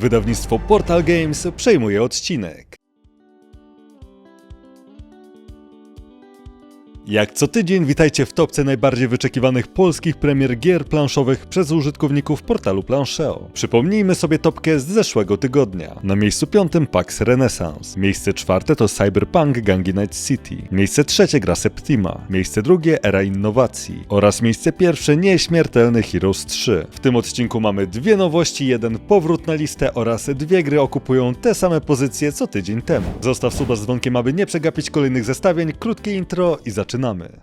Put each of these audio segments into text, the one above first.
Wydawnictwo Portal Games przejmuje odcinek. Jak co tydzień witajcie w topce najbardziej wyczekiwanych polskich premier gier planszowych przez użytkowników portalu Plancheo. Przypomnijmy sobie topkę z zeszłego tygodnia. Na miejscu piątym Pax Renaissance. Miejsce czwarte to Cyberpunk Gangi Night City. Miejsce trzecie gra Septima. Miejsce drugie Era Innowacji. Oraz miejsce pierwsze Nieśmiertelny Heroes 3. W tym odcinku mamy dwie nowości, jeden powrót na listę oraz dwie gry okupują te same pozycje co tydzień temu. Zostaw suba z dzwonkiem, aby nie przegapić kolejnych zestawień, krótkie intro i zaczynamy zaczynamy.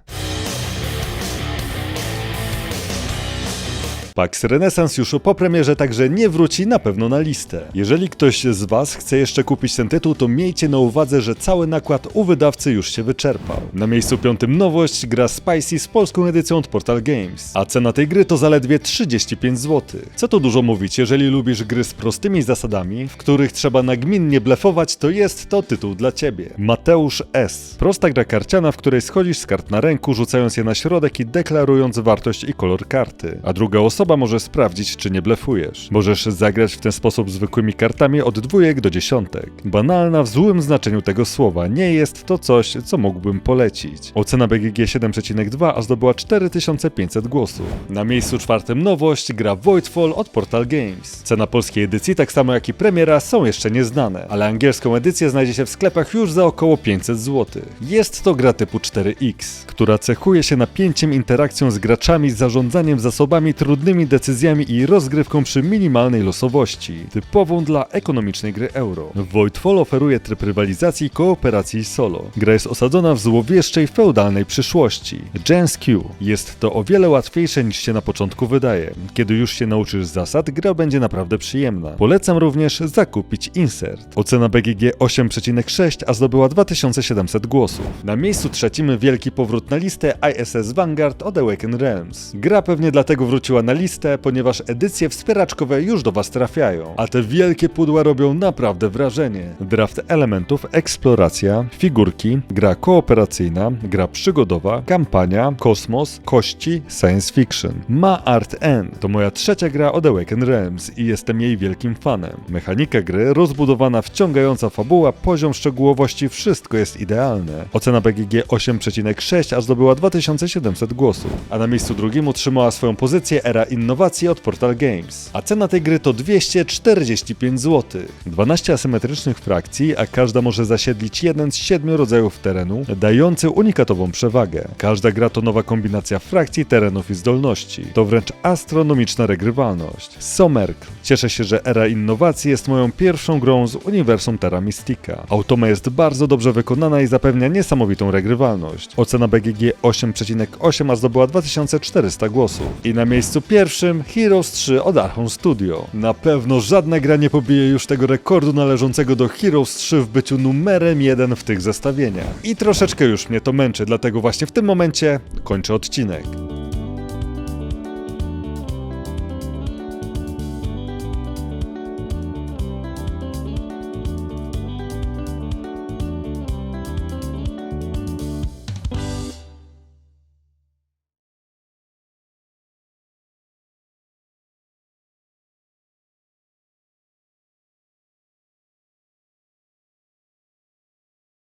Pax Renaissance już po premierze także nie wróci na pewno na listę. Jeżeli ktoś z Was chce jeszcze kupić ten tytuł, to miejcie na uwadze, że cały nakład u wydawcy już się wyczerpał. Na miejscu piątym nowość gra Spicy z polską edycją od Portal Games, a cena tej gry to zaledwie 35 zł. Co tu dużo mówić, jeżeli lubisz gry z prostymi zasadami, w których trzeba nagminnie blefować, to jest to tytuł dla Ciebie. Mateusz S. Prosta gra karciana, w której schodzisz z kart na ręku, rzucając je na środek i deklarując wartość i kolor karty, a druga osoba może sprawdzić, czy nie blefujesz. Możesz zagrać w ten sposób zwykłymi kartami od dwójek do dziesiątek. Banalna w złym znaczeniu tego słowa, nie jest to coś, co mógłbym polecić. Ocena BGG 7,2, a zdobyła 4500 głosów. Na miejscu czwartym nowość gra Voidfall od Portal Games. Cena polskiej edycji, tak samo jak i premiera, są jeszcze nieznane, ale angielską edycję znajdzie się w sklepach już za około 500 zł. Jest to gra typu 4X, która cechuje się napięciem interakcją z graczami, zarządzaniem zasobami, trudnymi decyzjami i rozgrywką przy minimalnej losowości, typową dla ekonomicznej gry euro. Voidfall oferuje tryb rywalizacji, kooperacji i solo. Gra jest osadzona w złowieszczej, feudalnej przyszłości. Gens Q. Jest to o wiele łatwiejsze niż się na początku wydaje. Kiedy już się nauczysz zasad, gra będzie naprawdę przyjemna. Polecam również zakupić insert. Ocena BGG 8,6, a zdobyła 2700 głosów. Na miejscu trzecim wielki powrót na listę ISS Vanguard od Awaken Realms. Gra pewnie dlatego wróciła na listę, ponieważ edycje wspieraczkowe już do Was trafiają, a te wielkie pudła robią naprawdę wrażenie. Draft elementów, eksploracja, figurki, gra kooperacyjna, gra przygodowa, kampania, kosmos, kości, science fiction. Ma Art End to moja trzecia gra od Awaken Realms i jestem jej wielkim fanem. Mechanika gry, rozbudowana, wciągająca fabuła, poziom szczegółowości, wszystko jest idealne. Ocena BGG 8,6, a zdobyła 2700 głosów. A na miejscu drugim utrzymała swoją pozycję Era Innowacji od Portal Games. A cena tej gry to 245 zł. 12 asymetrycznych frakcji, a każda może zasiedlić jeden z siedmiu rodzajów terenu, dający unikatową przewagę. Każda gra to nowa kombinacja frakcji, terenów i zdolności. To wręcz astronomiczna regrywalność. Somerk. Cieszę się, że Era Innowacji jest moją pierwszą grą z uniwersum Terra Mystica. Automa jest bardzo dobrze wykonana i zapewnia niesamowitą regrywalność. Ocena BGG 8,8, a zdobyła 2400 głosów. I na miejscu pierwszym Heroes 3 od Archon Studio. Na pewno żadna gra nie pobije już tego rekordu należącego do Heroes 3 w byciu numerem jeden w tych zestawieniach. I troszeczkę już mnie to męczy, dlatego właśnie w tym momencie kończę odcinek.